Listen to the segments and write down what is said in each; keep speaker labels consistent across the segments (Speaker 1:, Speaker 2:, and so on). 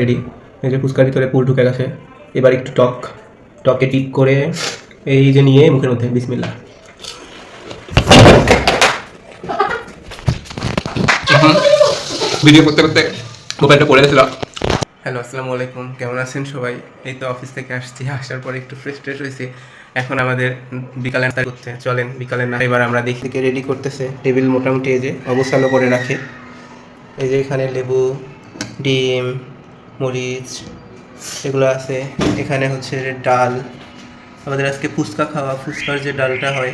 Speaker 1: Ready. এই যে ফুচকার ভিতরে পুর ঢুকে গেছে। এবার একটু টক টকে টিপ করে এই যে নিয়ে মুখের মধ্যে বিসমিল্লা ভিডিও করতে করতে মোবাইলটা পড়ে গেছিল। হ্যালো আসসালামু আলাইকুম। কেমন আছেন সবাই? এই তো অফিস থেকে আসছি আসার পরে একটু ফ্রেশ ট্রেশ হয়েছে। এখন আমাদের বিকালে নাস্তা করতে। চলেন বিকালে না এবার আমরা দেখি থেকে রেডি করতেছে। টেবিল মোটামুটি এই যে অবস্থানো করে রাখে। এই যে এখানে লেবু ডিম মরিচ, এগুলো আছে। এখানে হচ্ছে ডাল। আমাদের আজকে ফুচকা খাওয়া, ফুচকার যে ডালটা হয়,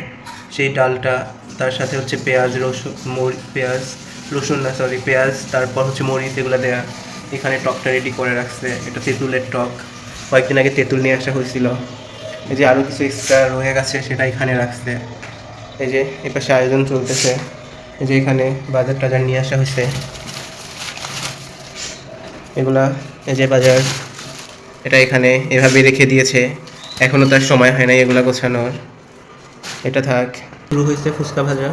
Speaker 1: সেই ডালটা, তার সাথে হচ্ছে পেঁয়াজ, রসুন, মরি, পেঁয়াজ, রসুন না সরি পেঁয়াজ, তারপর হচ্ছে মরিচ, এগুলো দেয়া। এখানে টকটা রেডি করে রাখছে। এটা তেঁতুলের টক। কয়েকদিন আগে তেঁতুল নিয়ে আসা হয়েছিল। এই যে আরও কিছু এক্সট্রা রয়ে গেছে, সেটা এখানে রাখছে। এই যে এপাশে আয়োজন চলতেছে। এই যে এখানে বাজার টাজার নিয়ে আসা হয়েছে। এগুলা এই যে বাজার, এটা এখানে এভাবে রেখে দিয়েছে। এখনও তার সময় হয় নাই এগুলা গোছানোর। এটা থাক। শুরু হয়েছে ফুচকা ভাজা।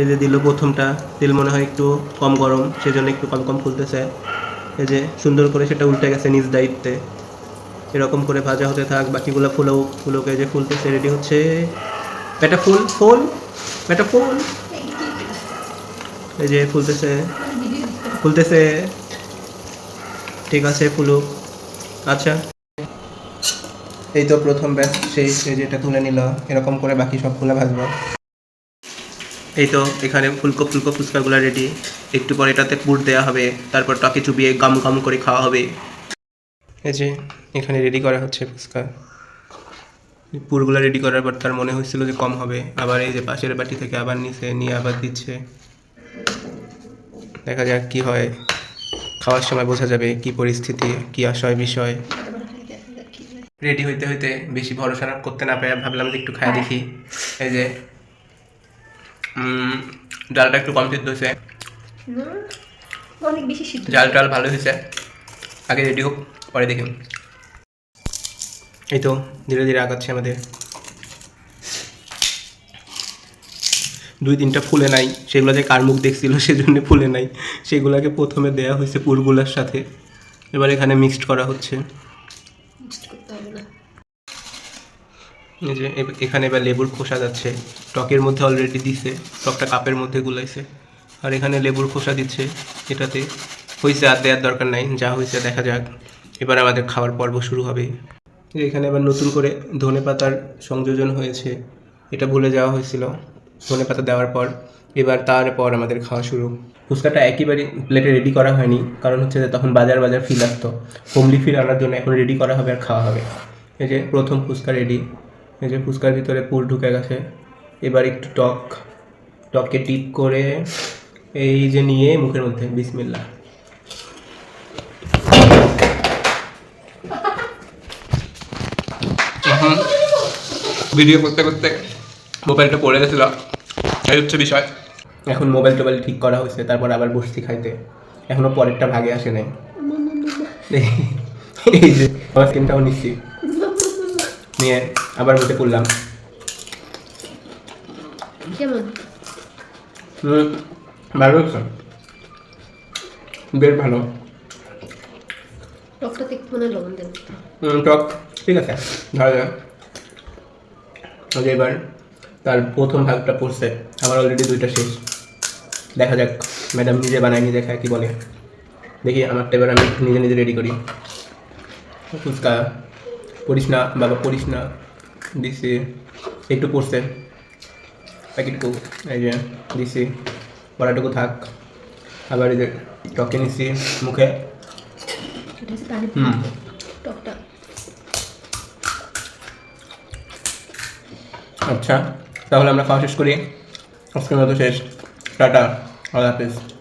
Speaker 1: এই যে দিল প্রথমটা তেল মনে হয় একটু কম গরম, সেজন্য একটু কম কম ফুলতেছে। এই যে সুন্দর করে সেটা উল্টে গেছে নিজ দায়িত্বে। এরকম করে ভাজা হতে থাক, বাকিগুলো ফুলেও, ফুলোকে যে ফুলতেছে রেডি হচ্ছে। এটা ফুল ফুল, এটা ফুল। এই যে ফুলতেছে ফুলতেছে। ঠিক আছে ফুলুক আচ্ছা। এই তো প্রথম ব্যাচ শেষ, এই যে এটা তুলে নিল। এরকম করে বাকি সব সবগুলো ভাজবো। এই তো এখানে ফুলকো ফুলকো ফুচকাগুলো রেডি একটু পরে এটাতে পুর দেওয়া হবে, তারপর টকে চুবিয়ে গাম গাম করে খাওয়া হবে। এই যে, এখানে রেডি করা হচ্ছে ফুচকা। পুরগুলো রেডি করার পর তার মনে হয়েছিল যে কম হবে। আবার এই যে পাশের বাটি থেকে আবার নিচে নিয়ে আবার দিচ্ছে। দেখা যাক কি হয়। খাওয়ার সময় বোঝা যাবে কি পরিস্থিতি, কি আশয় বিষয় রেডি হইতে হইতে বেশি ভরসা করতে না পেরে ভাবলাম যে একটু খাই দেখি। এই যে ডালটা একটু কম সিদ্ধ হয়েছে
Speaker 2: অনেক বেশি সিদ্ধ
Speaker 1: ডাল টাল ভালো হয়েছে আগে রেডি হোক, পরে দেখি। এই তো, ধীরে ধীরে আগাচ্ছে আমাদের। দুই তিনটা ফুলে নাই সেগুলো যে কার মুখ দেখছিল সেজন্য ফুলে নাই সেগুলোকে প্রথমে দেয়া হয়েছে পুরগুলোর সাথে। এবার এখানে মিক্সড করা হচ্ছে। এই যে এখানে এবার লেবুর খোসা যাচ্ছে। টকের মধ্যে অলরেডি দিছে টকটা কাপের মধ্যে গুলাইছে। আর এখানে লেবুর খোসা দিচ্ছে এটাতে। হয়েছে আর দেওয়ার দরকার নাই যা হয়েছে দেখা যাক। এবার আমাদের খাওয়ার পর্ব শুরু হবে। এখানে আবার নতুন করে ধনে পাতার সংযোজন হয়েছে। এটা ভুলে যাওয়া হয়েছিল। ধনে পাতা দেওয়ার পর, এবার তারপর আমাদের খাওয়া শুরু। ফুচকাটা একেবারে প্লেটে রেডি করা হয়নি, কারণ হচ্ছে যে তখন বাজার বাজার ফিল আসতো। হোমলি ফিল আনার জন্য এখন রেডি করা হবে আর খাওয়া হবে। এই যে প্রথম ফুচকা রেডি এই যে ফুচকার ভিতরে পুর ঢুকে গেছে। এবার একটু টক টককে টিপ করে এই যে নিয়ে মুখের মধ্যে বিসমিল্লা ভিডিও করতে করতে মোবাইলটা পড়ে গেছিল এই হচ্ছে বিষয়। এখন মোবাইল টোবাইল ঠিক করা হয়েছে তারপর আবার বসছি খাইতে। এখনও পরেরটা ভাগে আসে নাই। এই যে আমার স্কিনটাও নিচ্ছি। নিয়ে আবার বসে পড়লাম। হুম, ভালো হচ্ছে বেশ ভালো।
Speaker 2: একটু মনে লবণ
Speaker 1: টক ঠিক আছে ধরা যাক। যে এবার তার প্রথম ভাগটা পড়ছে। আমার অলরেডি দুইটা শেষ। দেখা যাক ম্যাডাম নিজে বানায় নিজে খায় কি বলে। দেখি আমারটা এবার আমি নিজে নিজে রেডি করি। ফুচকা পড়িস না বাবা পড়িস না। দিছি একটু পড়ছে। প্যাকেটটুকু এই যে দিছি। পড়াটুকু থাক। আবার এই যে টকে নিছি মুখে। হুম। আচ্ছা। তাহলে আমরা খাওয়া শেষ করি। আজকের মতো শেষ। টাটা আল্লাহ হাফিজ।